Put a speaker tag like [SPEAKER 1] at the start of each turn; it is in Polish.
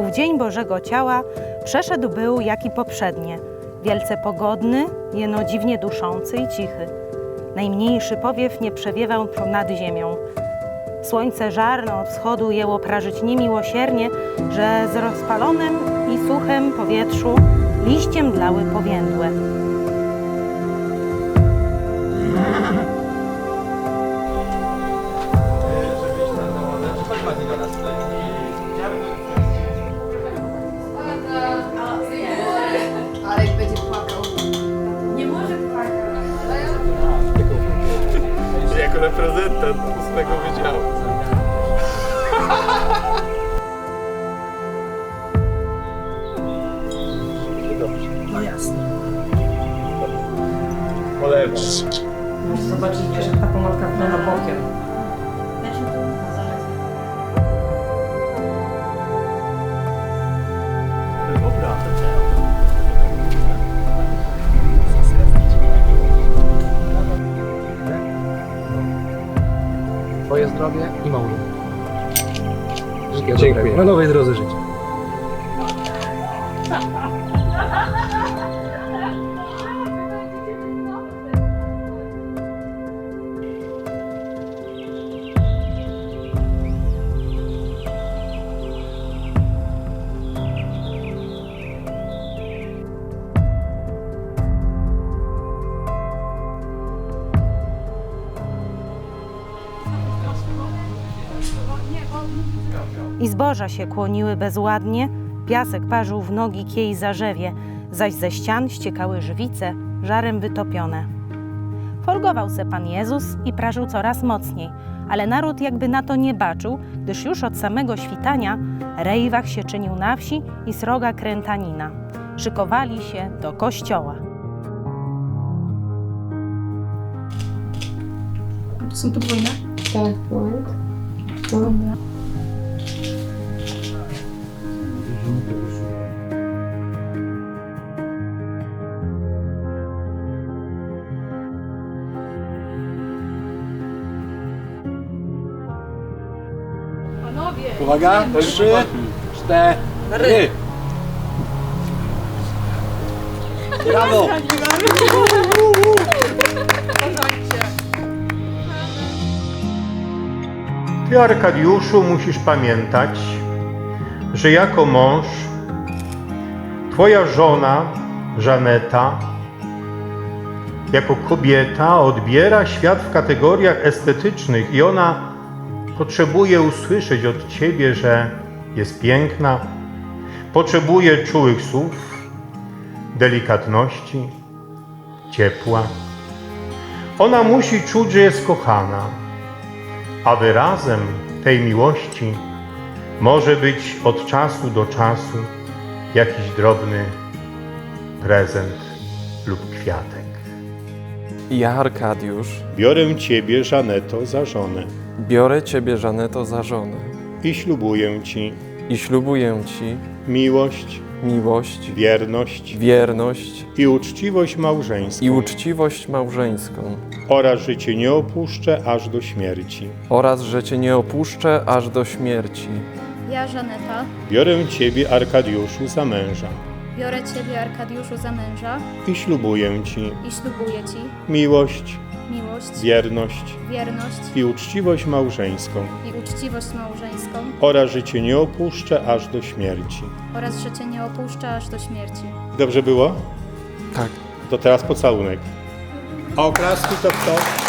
[SPEAKER 1] Ów dzień Bożego Ciała przeszedł był jak i poprzednie, wielce pogodny, jeno dziwnie duszący i cichy. Najmniejszy powiew nie przewiewał nad ziemią. Słońce żarno od wschodu jęło prażyć niemiłosiernie, że z rozpalonym i suchym powietrzu liściem dlały powiędłe.
[SPEAKER 2] Z tego wydziału.
[SPEAKER 3] No jasne.
[SPEAKER 2] Polewa.
[SPEAKER 3] Zobaczycie, że ta pomodka wpływa bokiem.
[SPEAKER 4] Zdrowie i małże. Wszystkiego
[SPEAKER 2] Dziękuję.
[SPEAKER 4] dobrego. Na nowej drodze życia.
[SPEAKER 1] I zboża się kłoniły bezładnie, piasek parzył w nogi kiej zarzewie, zaś ze ścian ściekały żywice, żarem wytopione. Folgował se Pan Jezus i prażył coraz mocniej, ale naród jakby na to nie baczył, gdyż już od samego świtania rejwach się czynił na wsi i sroga krętanina. Szykowali się do kościoła.
[SPEAKER 5] Są tu wojna?
[SPEAKER 6] Tak, moment. No.
[SPEAKER 2] Uwaga, trzy, cztery. Brawo!
[SPEAKER 7] Ty, Arkadiuszu, musisz pamiętać, że jako mąż Twoja żona, Żaneta, jako kobieta odbiera świat w kategoriach estetycznych i ona potrzebuje usłyszeć od Ciebie, że jest piękna, potrzebuje czułych słów, delikatności, ciepła. Ona musi czuć, że jest kochana a wyrazem tej miłości może być od czasu do czasu jakiś drobny prezent lub kwiatek.
[SPEAKER 8] Ja, Arkadiusz,
[SPEAKER 7] Biorę Ciebie, Żaneto, za żonę.
[SPEAKER 8] Biorę Ciebie, Żaneto, za żonę.
[SPEAKER 7] I ślubuję Ci.
[SPEAKER 8] I ślubuję Ci
[SPEAKER 7] miłość,
[SPEAKER 8] miłość,
[SPEAKER 7] wierność
[SPEAKER 8] wierność
[SPEAKER 7] i uczciwość małżeńską.
[SPEAKER 8] i uczciwość małżeńską.
[SPEAKER 7] Oraz, że Cię nie opuszczę aż do śmierci.
[SPEAKER 8] oraz, że Cię nie opuszczę aż do śmierci.
[SPEAKER 9] Ja, Żaneta,
[SPEAKER 7] Biorę Ciebie, Arkadiuszu, za męża.
[SPEAKER 9] Biorę Ciebie, Arkadiuszu, za męża.
[SPEAKER 7] I ślubuję Ci.
[SPEAKER 9] I ślubuję Ci.
[SPEAKER 7] Miłość,
[SPEAKER 9] miłość,
[SPEAKER 7] wierność
[SPEAKER 9] wierność
[SPEAKER 7] i uczciwość małżeńską
[SPEAKER 9] i uczciwość małżeńską
[SPEAKER 7] oraz, że Cię nie opuszczę aż do śmierci.
[SPEAKER 9] oraz, że Cię nie opuszczę aż do śmierci.
[SPEAKER 7] Dobrze było?
[SPEAKER 8] Tak.
[SPEAKER 7] To teraz pocałunek. A oklaski to kto?